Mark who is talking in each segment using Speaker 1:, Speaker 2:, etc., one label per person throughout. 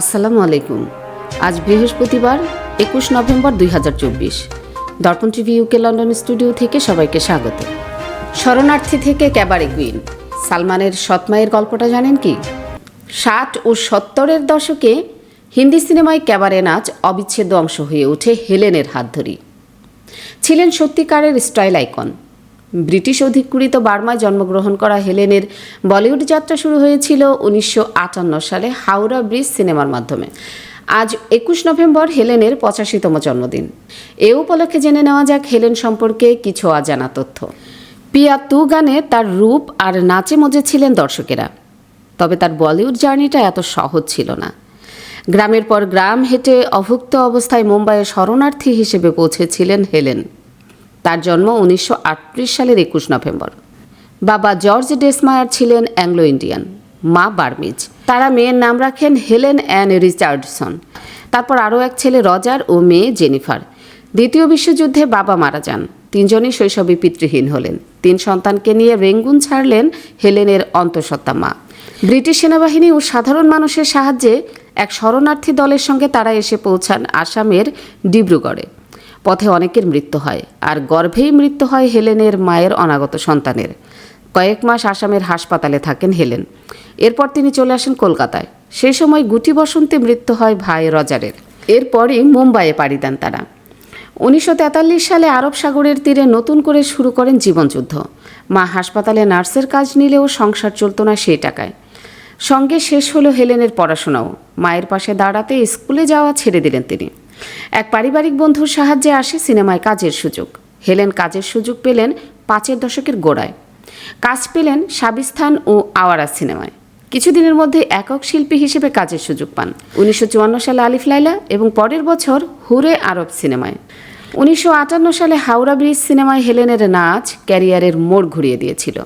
Speaker 1: আসসালামু আলাইকুম। আজ বৃহস্পতিবার, একুশ নভেম্বর দুই হাজার চব্বিশ। দর্পণ টিভি ইউকে লন্ডন স্টুডিও থেকে সবাইকে স্বাগত। শরণার্থী থেকে ক্যাবারে কুইন সালমানের সৎমায়ের গল্পটা জানেন কি? ষাট ও সত্তরের দশকে হিন্দি সিনেমায় ক্যাবারে নাচ অবিচ্ছেদ্য অংশ হয়ে ওঠে হেলেনের হাত ধরি ছিলেন সত্যিকারের স্টাইল আইকন। ব্রিটিশ অধিকৃত বার্মায় জন্মগ্রহণ করা হেলেনের বলিউড যাত্রা শুরু হয়েছিল উনিশশো আটান্ন সালে হাওড়া ব্রিজ সিনেমার মাধ্যমে। আজ একুশ নভেম্বর হেলেনের পঁচাশিতম জন্মদিন। এ উপলক্ষে জেনে নেওয়া যাক হেলেন সম্পর্কে কিছু অজানা তথ্য। পিয়া তু গানে তার রূপ আর নাচে মজে ছিলেন দর্শকেরা। তবে তার বলিউড জার্নিটা এত সহজ ছিল না। গ্রামের পর গ্রাম হেঁটে অভুক্ত অবস্থায় মুম্বাইয়ে শরণার্থী হিসেবে পৌঁছেছিলেন হেলেন। তার জন্ম উনিশশো আটত্রিশ সালের একুশ নভেম্বর। বাবা জর্জ ডেসমায়ার ছিলেন অ্যাংলো ইন্ডিয়ান মা বার্মিজ। তারা মেয়ের নাম রাখেন হেলেন অ্যান রিচার্ডসন। তারপর আরও এক ছেলে রজার ও মেয়ে জেনিফার। দ্বিতীয় বিশ্বযুদ্ধে বাবা মারা যান। তিনজনই শৈশবে পিতৃহীন হলেন। তিন সন্তানকে নিয়ে রেঙ্গুন ছাড়লেন হেলেনের অন্তঃসত্ত্বা মা। ব্রিটিশ সেনাবাহিনী ও সাধারণ মানুষের সাহায্যে এক শরণার্থী দলের সঙ্গে তারা এসে পৌঁছান আসামের ডিব্রুগড়ে। পথে অনেকের মৃত্যু হয়, আর গর্ভেই মৃত্যু হয় হেলেনের মায়ের অনাগত সন্তানের। কয়েক মাস আসামের হাসপাতালে থাকেন হেলেন। এরপর তিনি চলে আসেন কলকাতায়। সেই সময় গুটি বসন্তে মৃত্যু হয় ভাই রজারের। এরপরই মুম্বাইয়ে পাড়ি দেন তারা। উনিশশো তেতাল্লিশ সালে আরব সাগরের তীরে নতুন করে শুরু করেন জীবনযুদ্ধ। মা হাসপাতালে নার্সের কাজ নিলেও সংসার চলত না সেই টাকায়। সঙ্গে শেষ হলো হেলেনের পড়াশোনাও। মায়ের পাশে দাঁড়াতে স্কুলে যাওয়া ছেড়ে দিলেন তিনি। এক পারিবারিক বন্ধুর সাহায্যে আসে সিনেমায় কাজের সুযোগ। হেলেন কাজের সুযোগ পেলেন পাঁচের দশকের গোড়ায়। কাজ পেলেন সাবিস্থান ও আওয়ারা সিনেমায়। কিছুদিনের মধ্যে একক শিল্পী হিসেবে কাজের সুযোগ পান। উনিশশো চুয়ান্ন সালে আলিফ লাইলা এবং পরের বছর হুরে আরব সিনেমায়। উনিশশো আটান্ন সালে হাওড়া ব্রিজ সিনেমায় হেলেনের নাচ ক্যারিয়ারের মোড় ঘুরিয়ে দিয়েছিল।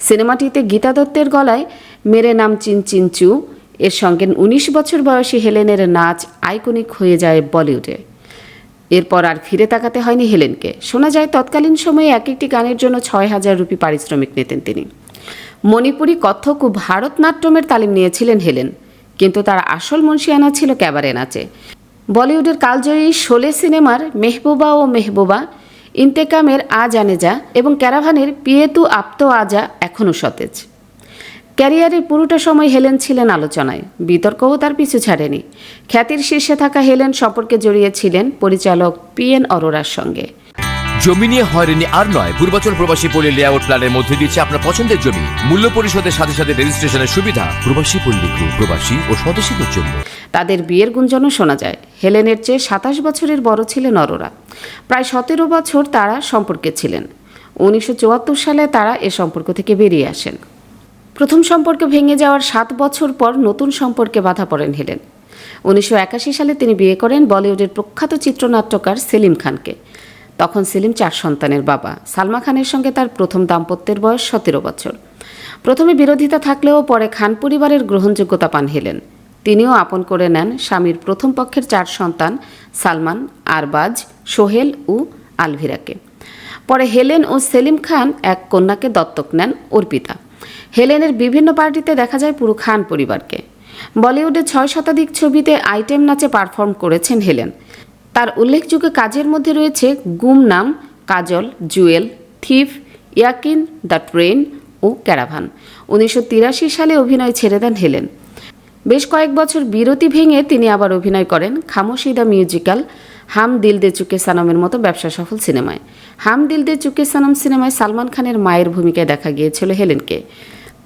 Speaker 1: সিনেমাটিতে গীতা দত্তের গলায় মেরে নাম চিন চিনচু এর সঙ্গে উনিশ বছর বয়সী হেলেনের নাচ আইকনিক হয়ে যায় বলিউডে। এরপর আর ফিরে তাকাতে হয়নি হেলেনকে। শোনা যায়, তৎকালীন সময়ে এক একটি গানের জন্য ছয় হাজার রুপি পারিশ্রমিক নিতেন তিনি। মণিপুরি কত্থক ও ভারতনাট্যমের তালিম নিয়েছিলেন হেলেন, কিন্তু তার আসল মনসিয়ানা ছিল ক্যাবারে নাচে। বলিউডের কালজয়ী শোলে সিনেমার মেহবুবা ও মেহবুবা, ইন্তেকামের আ জানেজা এবং ক্যারাভানের পিয়েতু আপ্ত আজা এখনও সতেজ। ক্যারিয়ারের পুরোটা সময় হেলেন ছিলেন আলোচনায়। বিতর্কও তার পিছু ছাড়েনি। খ্যাতির শীর্ষে থাকা হেলেন সম্পর্কে জড়িয়েছিলেন পরিচালক পি এন অরোরার সঙ্গে।
Speaker 2: জমি নিয়ে হয়রানি আর নয় পূর্বাচল প্রবাসী পল্লী লেআউট প্ল্যানের মধ্যে দিচ্ছে আপনার পছন্দের জমি। মূল্য পরিশোধের সাথে সাথে রেজিস্ট্রেশনের সুবিধা প্রবাসী পল্লী গ্রুপ প্রবাসী ও স্বদেশীদের জন্য।
Speaker 1: তাদের বিয়ের গুঞ্জনও শোনা যায়। হেলেনের চেয়ে সাতাশ বছরের বড় ছিলেন অরোরা। প্রায় সতেরো বছর তারা সম্পর্কে ছিলেন। উনিশশো চুয়াত্তর সালে তারা এ সম্পর্ক থেকে বেরিয়ে আসেন। প্রথম সম্পর্ক ভেঙে যাওয়ার সাত বছর পর নতুন সম্পর্কে বাধা পড়েন হেলেন। উনিশশো একাশি সালে তিনি বিয়ে করেন বলিউডের প্রখ্যাত চিত্রনাট্যকার সেলিম খানকে। তখন সেলিম চার সন্তানের বাবা। সালমা খানের সঙ্গে তার প্রথম দাম্পত্যের বয়স সতেরো বছর। প্রথমে বিরোধিতা থাকলেও পরে খান পরিবারের গ্রহণযোগ্যতা পান হেলেন। তিনিও আপন করে নেন স্বামীর প্রথম পক্ষের চার সন্তান সালমান, আরবাজ, সোহেল ও আলভিরাকে। পরে হেলেন ও সেলিম খান এক কন্যাকে দত্তক নেন অর্পিতা। হেলেনের বিভিন্ন পার্টিতে দেখা যায় পুরো খান পরিবারকে। বলিউডে ছয় শতাধিক ছবিতে আইটেম নাচে পারফর্ম করেছেন হেলেন। তার উল্লেখযোগ্য কাজের মধ্যে রয়েছে Gumnaam Kajal, Jewel, Thief, Yakeen, The Train O caravan. উনিশশো তিরাশি সালে অভিনয় ছেড়ে দেন হেলেন। বেশ কয়েক বছর বিরতি ভেঙে তিনি আবার অভিনয় করেন খামোশি দ্য মিউজিক্যাল, হাম দিল দে চুকে সানমের মতো ব্যবসা সফল সিনেমায়। হাম দিল দে চুকে সানম সিনেমায় সালমান খানের মায়ের ভূমিকায় দেখা গিয়েছিল হেলেনকে।